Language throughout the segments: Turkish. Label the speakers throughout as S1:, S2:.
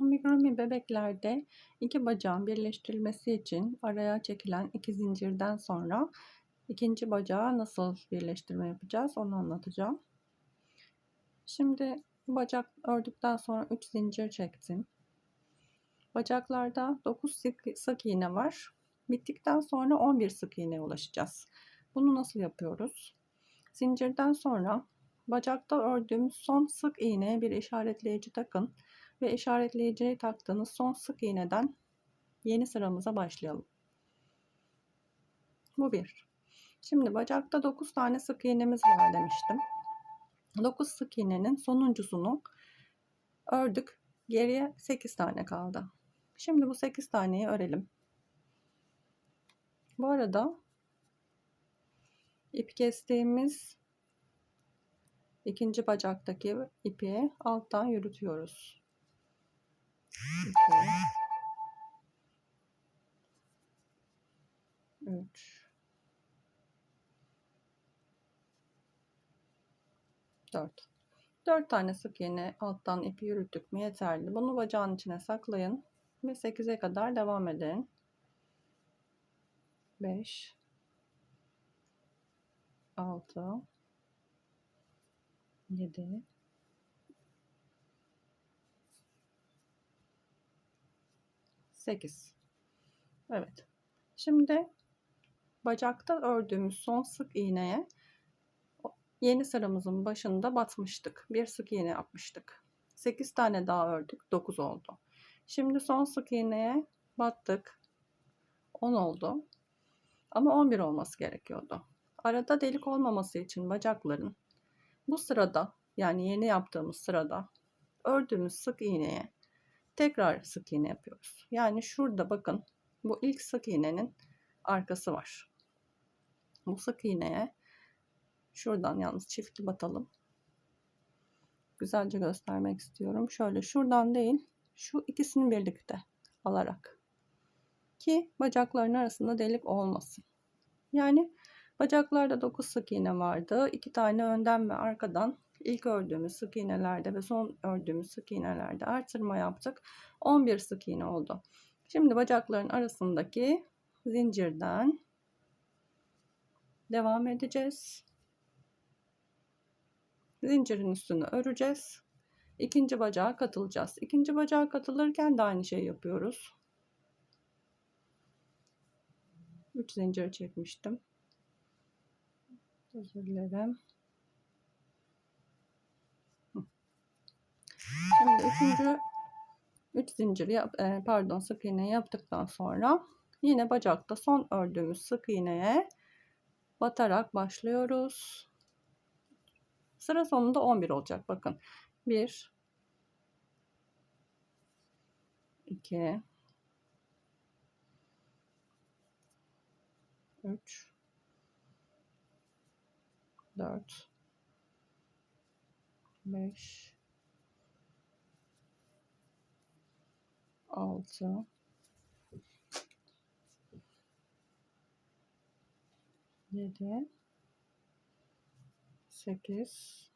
S1: Amigurumi bebeklerde iki bacağın birleştirilmesi için araya çekilen iki zincirden sonra ikinci bacağı nasıl birleştirme yapacağız onu anlatacağım. Şimdi bacak ördükten sonra 3 zincir çektim. Bacaklarda 9 sık, sık iğne var. Bittikten sonra 11 sık iğneye ulaşacağız. Bunu nasıl yapıyoruz? Zincirden sonra bacakta ördüğümüz son sık iğneye bir işaretleyici takın ve işaretleyiciyi taktığınız son sık iğneden yeni sıramıza başlayalım. Bu bir. Şimdi bacakta 9 tane sık iğnemiz var demiştim. 9 sık iğnenin sonuncusunu ördük. Geriye 8 tane kaldı. Şimdi bu 8 taneyi örelim. Bu arada ip kestiğimiz ikinci bacaktaki ipi alttan yürütüyoruz. 2 3 4 4 tane sık iğne alttan ipi yürüttük mü yeterli. Bunu bacağın içine saklayın ve 8'e kadar devam edin. 5 6 7 8 Evet. Şimdi bacakta ördüğümüz son sık iğneye yeni sıramızın başında batmıştık. Bir sık iğne yapmıştık. 8 tane daha ördük. 9 oldu. Şimdi son sık iğneye battık. 10 oldu. Ama 11 olması gerekiyordu. Arada delik olmaması için bacakların bu sırada yani yeni yaptığımız sırada ördüğümüz sık iğneye tekrar sık iğne yapıyoruz. Yani şurada bakın bu ilk sık iğnenin arkası var. Bu sık iğneye şuradan yalnız çiftli batalım. Güzelce göstermek istiyorum. Şöyle şuradan değil şu ikisini birlikte alarak ki bacakların arasında delik olmasın. Yani bacaklarda 9 sık iğne vardı. 2 tane önden ve arkadan ilk ördüğümüz sık iğnelerde ve son ördüğümüz sık iğnelerde artırma yaptık. 11 sık iğne oldu. Şimdi bacakların arasındaki zincirden devam edeceğiz. Zincirin üstünü öreceğiz. İkinci bacağa katılacağız. İkinci bacağa katılırken de aynı şey yapıyoruz. 3 zincir çekmiştim. Özür dilerim. Şimdi üçüncü 3 zincir yap, e, pardon sık iğne yaptıktan sonra yine bacakta son ördüğümüz sık iğneye batarak başlıyoruz. Sıra sonunda 11 olacak bakın. 1 2 3 4 5 6 7 8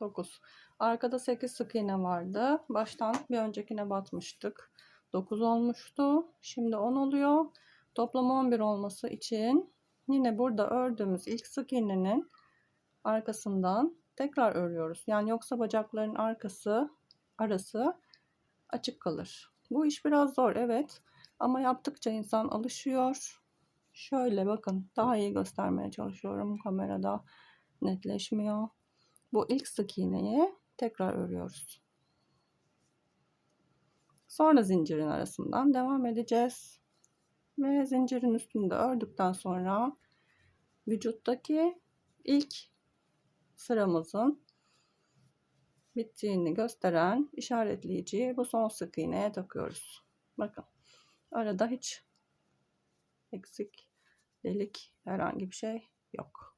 S1: 9 arkada 8 sık iğne vardı. Baştan bir öncekine batmıştık. 9 olmuştu. Şimdi 10 oluyor. Toplam 11 olması için yine burada ördüğümüz ilk sık iğnenin arkasından tekrar örüyoruz. Yani yoksa bacakların arkası arası açık kalır bu iş biraz zor evet. Ama yaptıkça insan alışıyor. Şöyle bakın daha iyi göstermeye çalışıyorum kamerada netleşmiyor. Bu ilk sık iğneyi tekrar örüyoruz. Sonra zincirin arasından devam edeceğiz. Ve zincirin üstünde ördükten sonra vücuttaki ilk sıramızın bittiğini gösteren işaretleyiciyi bu son sık iğneye takıyoruz. Bakın arada hiç eksik delik herhangi bir şey yok.